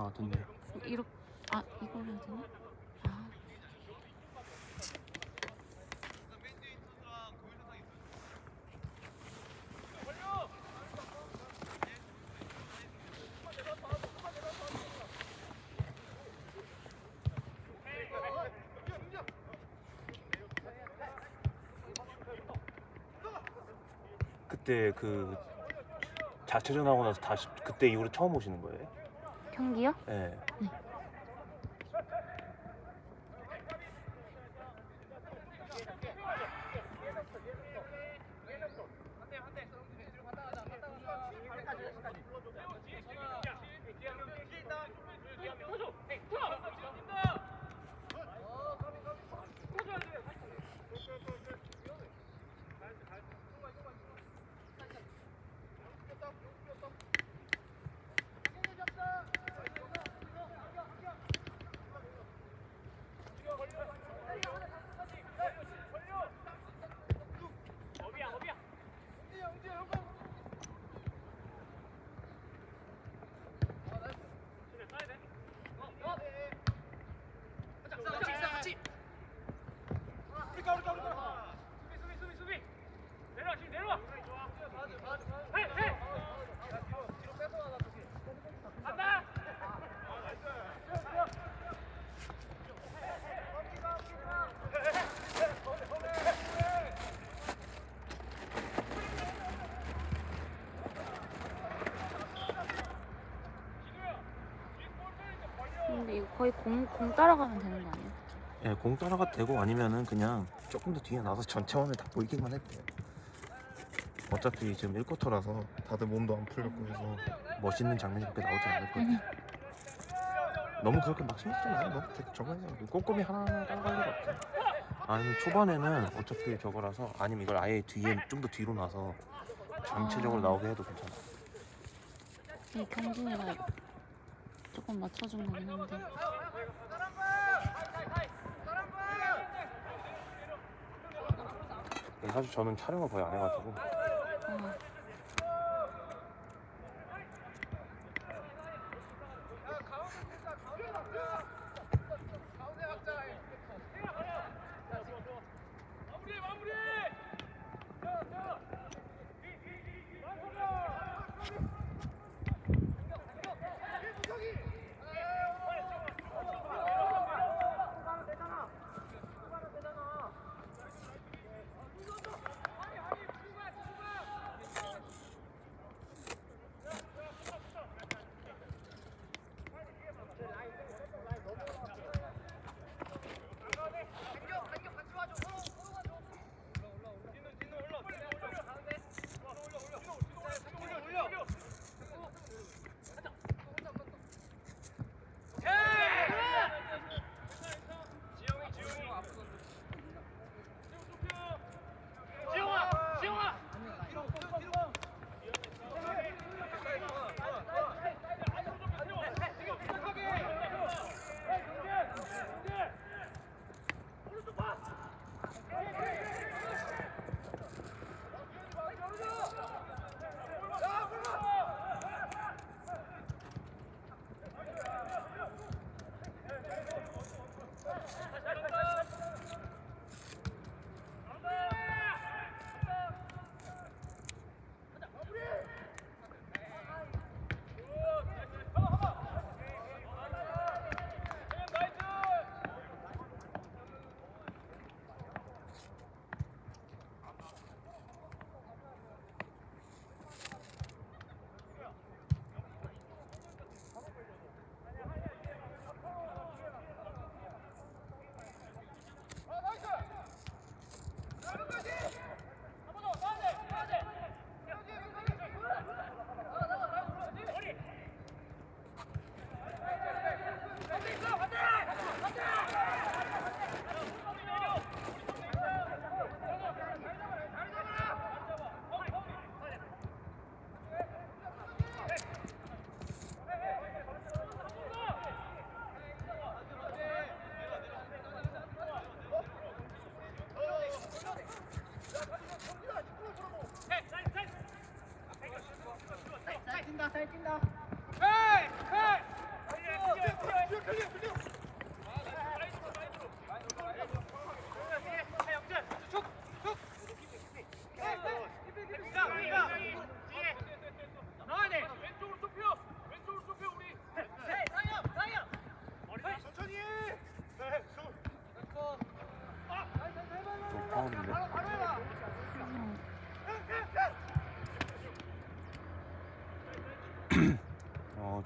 아 됐네. 이렇게 아 이걸 해야 되나? 아 그때 그 자체전 하고 나서 다시 그때 이후로 처음 오시는 거예요? 경기요? 네. 근데 이거 거의 공, 공 따라가면 되는 거 아니에요? 예, 공 따라가도 되고 아니면은 그냥 조금 더 뒤에 나서 전체 화면 다 보이기만 해도 돼요. 어차피 지금 1쿼터라서 다들 몸도 안 풀렸고 해서 멋있는 장면이 그렇게 나오지 않을 거예요. 너무 그렇게 막 신경 쓰지 마요. 너무 되게 적어서 꼼꼼히 하나하나 따라갈 일 없어. 아니면 초반에는 어차피 저거라서 아니면 이걸 아예 뒤에 좀 더 뒤로 놔서 전체적으로 아. 나오게 해도 괜찮아. 이 경진이가 조금 맞춰준 거긴 한데. 사실 저는 촬영을 거의 안 해가지고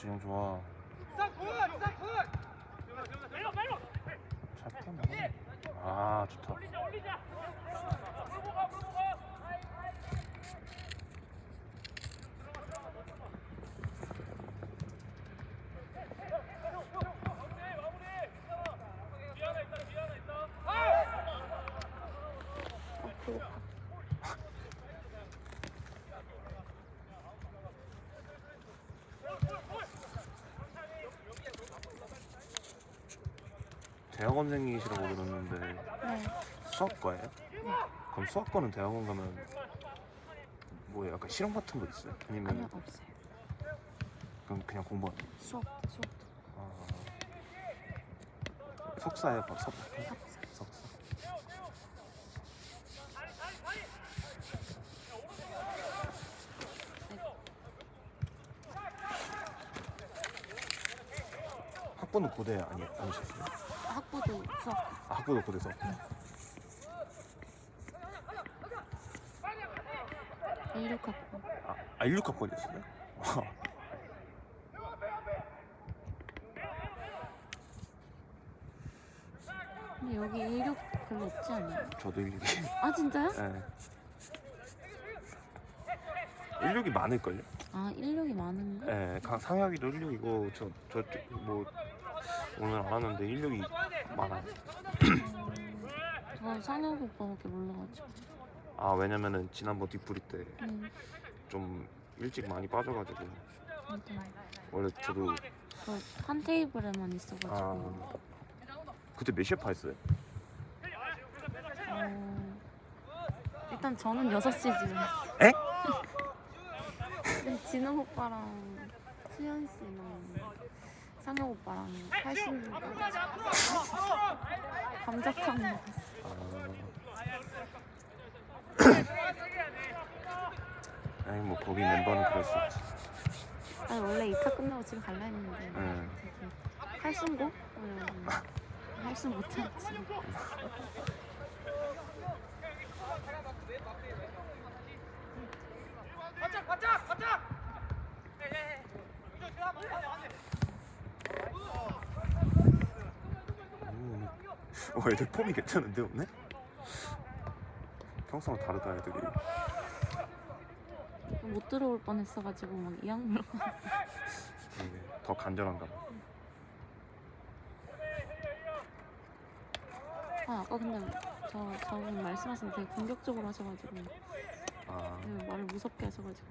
진영 좋아. 아 좋다. 대학원 생이시라고 들었는데 네. 수학과예요? 그럼 수학과는 대학원 가면 뭐 약간 실험 같은 거 있어요? 아니면 아니요 없어요. 그럼 그냥 공부하는 거? 수업 수업 아, 석사예요, 박 석사. 석사. 석사. 학부는 고대 아니 아니셨어요? 학부도 수업. 아, 학부도 고대서. 일육학부. 아, 아 16학번이었어요? 근데 여기 일육 별로 없지 않나요? 저도 16이. 아 진짜요? 네. 16이 많을걸요? 아 일육이 많은가? 네, 강- 상혁이도 16이고 저 저쪽 뭐 오늘 알았는데 16이 많아요. 저 상혁 오빠밖에 몰라가지고. 아 왜냐면은 지난번 뒷부리 때 음, 좀 일찍 많이 빠져가지고 진짜. 원래 저도 저한 테이블에만 있어가지고. 아 그때 몇 시에 파했어요? 어, 일단 저는 6시에 집에 왔어요. 에? 진우 오빠랑 수현 씨랑 상혁 오빠랑 팔순 감자탕 먹었어. 아 아니 뭐 거기 멤버는 그럴 수 있지. 아니 원래 2차 끝나고 집에 갈라 했는데 응. 되게 할순고? 응. 할순 못 참지. 음. 어 애들 폼이 괜찮은데 오늘? 평소랑 다르다 애들이. 못 들어올 뻔했어가지고 막 이악물 되게 더 간절한가 봐. 아 아까 근데 저 저분 말씀하신 되게 공격적으로 하셔가지고 아 되게 말을 무섭게 하셔가지고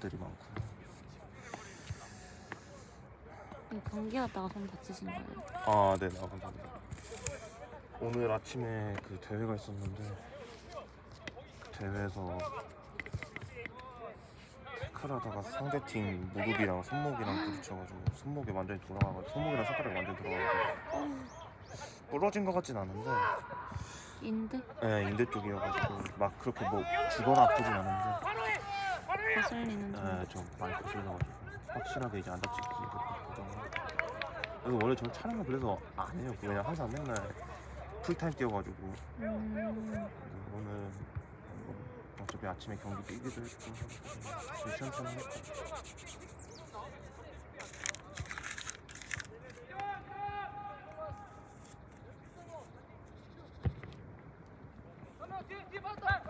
애들이 많구나. 이거 경기 하다가 손 다치신 거예요? 아, 네, 나 감사합니다. 오늘 아침에 그 대회가 있었는데 대회에서 태클하다가 상대팀 무릎이랑 손목이랑 부딪혀가지고 손목이 완전히 돌아가고 손목이랑 손가락이 완전히 돌아가고 부러진 것 같진 않은데 인대? 네, 인대 쪽이어가지고 막 그렇게 뭐 죽어나 아프진 않은데 거슬리는 네, 좀 많이 거슬려가지고 확실하게 이제 안 다치기 그래서 원래 저 촬영을 그래서 안 해요. 그냥 항상 맨날 풀타임 뛰어가지고. 음. 오늘 뭐 어차피 아침에 경기 뛰기도 했고. 괜찮다 했고 뒤에 뒤에 봤다!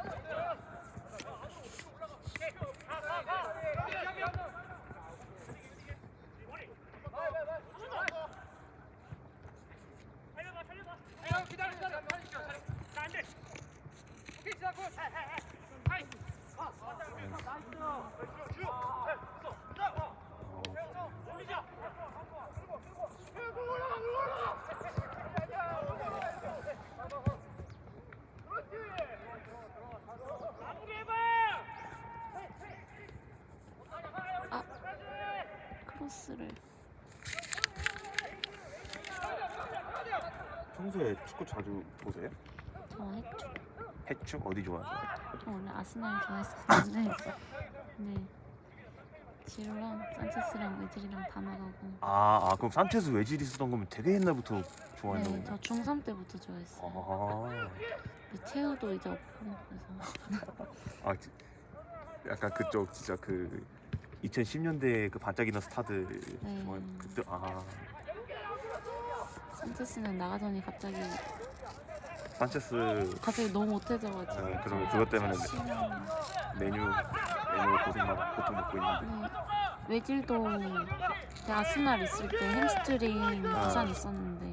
나이스! 찬스를 평소에 축구 자주 보세요? 좋아했죠. 해축 어디 좋아하세요? 저 원래 아스날 좋아했었는데 네 지루랑 산체스랑 외질이랑 다 나가고 아, 아 그럼 산체스 외질이 쓰던 거면 되게 옛날부터 네, 좋아했나 저 보네. 중3 때부터 좋아했어요. 아, 근데 채우도 이제 없고 그래서 아 지- 약간 그쪽 진짜 그 2010년대 그 반짝이는 스타들 네. 좋아해. 그때 아 산체스는 나가더니 갑자기 산체스 갑자기 너무 못해져가지고 네, 그러면 그것 때문에. 메뉴 메뉴 고생만 고통 먹고 있는데. 네. 외질도 아스날 있을 때 햄스트링 아. 부상 있었는데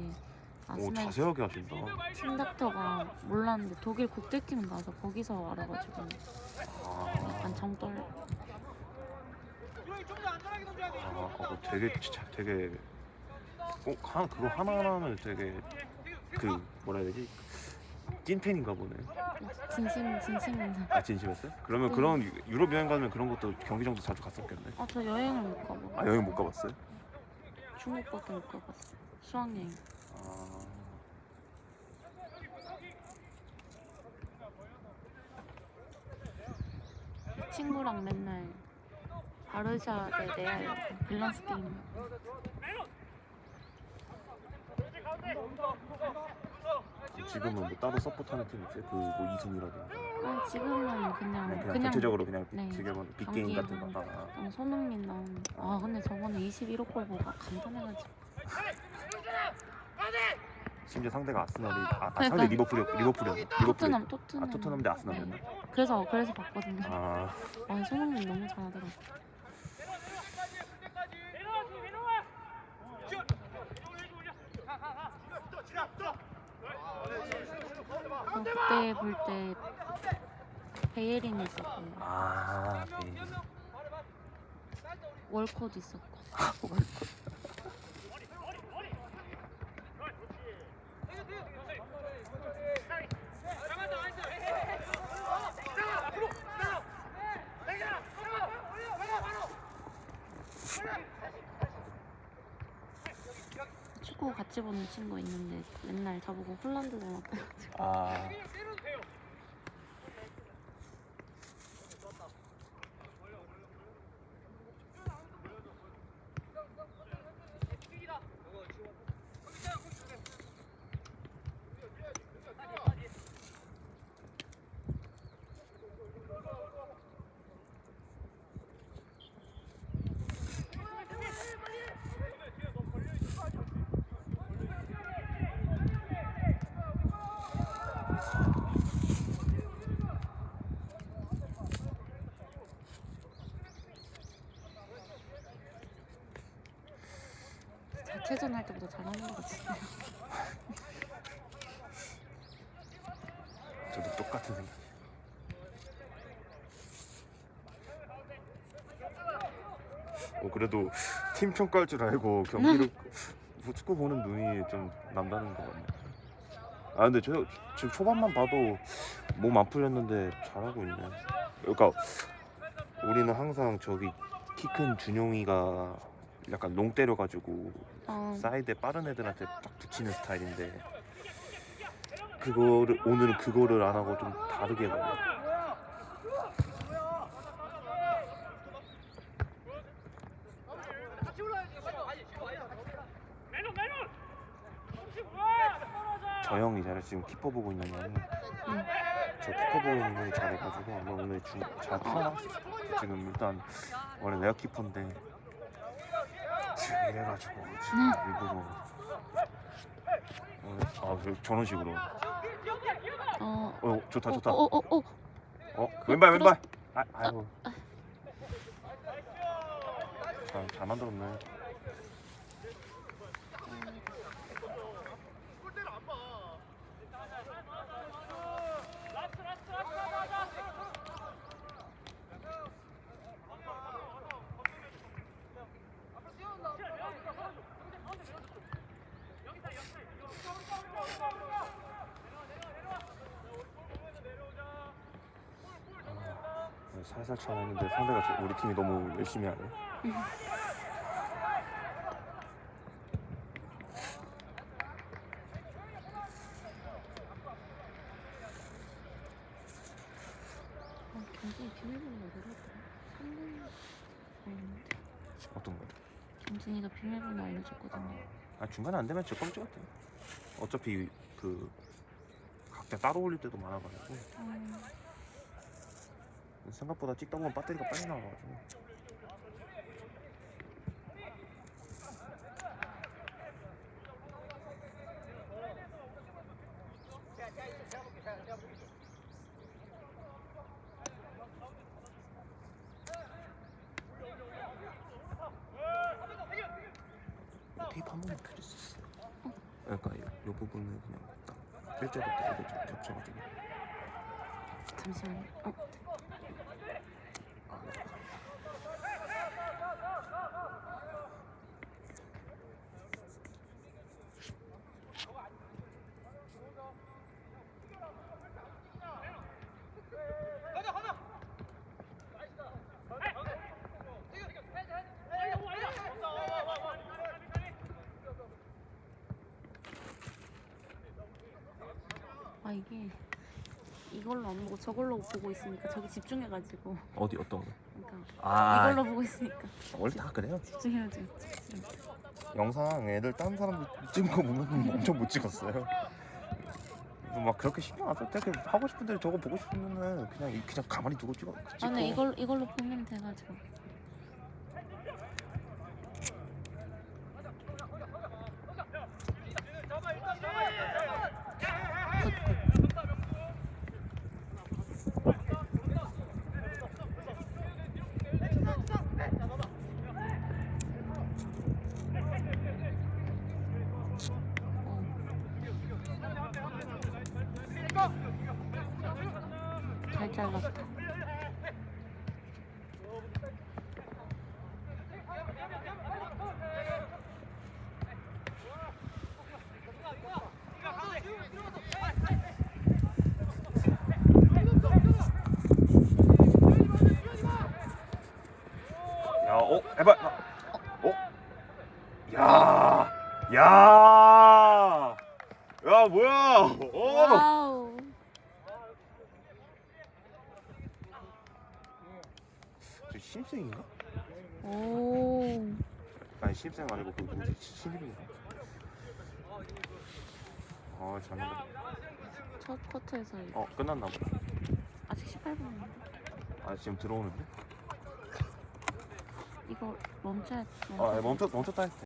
오 아스날 자세하게 하신다. 팀 닥터가 몰랐는데 독일 국대팀 가서 거기서 알아가지고 약간 아, 정 떨려. 아, 어, 되게 진짜 되게 꼭한 그거 하나 하나는 되게 그 뭐라 해야 되지? 찐팬인가 보네. 진심 진심인 아 진심했어요? 그러면 네. 그런 유- 유럽 여행 가면 그런 것도 경기장도 자주 갔었겠네. 아 저 여행을 못 가고 아 여행 못 가봤어요? 중국밖에 못 가봤어. 수학여행. 아, 친구랑 맨날 바르샤 대 레알 밸런스 게임. 지금은 뭐 따로 서포트하는 팀 있어요? 그뭐 이순이라든가. 아 지금은 그냥 그냥, 그냥, 전체적으로 그냥 네, 즐겨보는 빅게임 같은 거. 아, 좀 손흥민 나온. 아 근데 저번에 21호 골 보고 감탄해가지고. 심지어 상대가 아스날이 아, 아 그러니까. 상대 리버풀이? 리버풀이 토트넘 토트넘. 아 토트넘 대 아스날이었나? 네. 그래서 그래서 봤거든요. 아 아 손흥민 너무 잘하더라고. 저 그때 볼 때 베예린 있었고 아, 네. 월코도 있었고 축구 같이 보는 친구 있는데 맨날 저보고 홀란드 닮았다 해가지고 아. 자체전 할 때보다 잘하는 것 같은데 저도 똑같은 생각. 어 그래도 팀 평가할 줄 알고 경기를 뭐 축구 보는 눈이 좀 남다른 것 같네. 아 근데 저 지금 초반만 봐도 몸 안 풀렸는데 잘하고 있네. 그러니까 우리는 항상 저기 키 큰 준용이가 약간 롱 때려가지고 어, 사이드에 빠른 애들한테 딱 붙이는 스타일인데 그거를 오늘은 그거를 안 하고 좀 다르게 해버려. 저 형이 잘해 지금 키퍼 보고 있는 형이 응. 저 키퍼 보고 있는 형이 잘해가지고 오늘 주, 잘 같아 지금 일단 원래 내가 키퍼인데 지금 이래가지고 지금 일부러. 어, 아 저- 저런 식으로. 어, 어 좋다 좋다. 어, 어, 어, 어. 어 왼발 왼발. 아 아이고. 잘, 잘 만들었네 살살 쳐내는데 상대가 저- 우리 팀이 너무 열심히 하네. 진이가 비밀번호 알려줬거든요. 아, 아 중간에 안 되면 제 껌지 같아요. 어차피 그 각자 따로 올릴 때도 많아가지고 아, 생각보다 찍다 보면 배터리가 빨리 나와가지고. 테이프 한 번만 있어요? 그러니까 이, 이 부분을 그냥 딱 일자로 겹쳐가지고. 잠시만요. 어, 아 이게 이걸로 안 보고 저걸로 보고 있으니까 저기 집중해가지고 어디 어떤 거? 그러니까 아 이걸로 보고 있으니까 원래 다 그래요. 집중해가지고 집중. 영상 애들 다른 사람 찍은 거 보면 엄청 못 찍었어요. 그래서 막 그렇게 신경 안 써도 돼. 그냥 하고 싶은 대로 저거 보고 싶으면은 그냥 이- 그냥 가만히 두고 찍어. 찍고. 아, 네 이걸 이걸로 보면 돼가지고. 어, 해봐. 어, 야, 야, 야, 뭐야? 어, 와우. 저 신입생인가? 오. 아니 신입생 아니고 그 누구지? 신입인가? 아, 잘한다. 첫 쿼터에서 어, 끝났나 보다. 아직 18분인데 아, 지금 들어오는데? 이거 멈춰야 아, 멈췄 멈췄다 했대.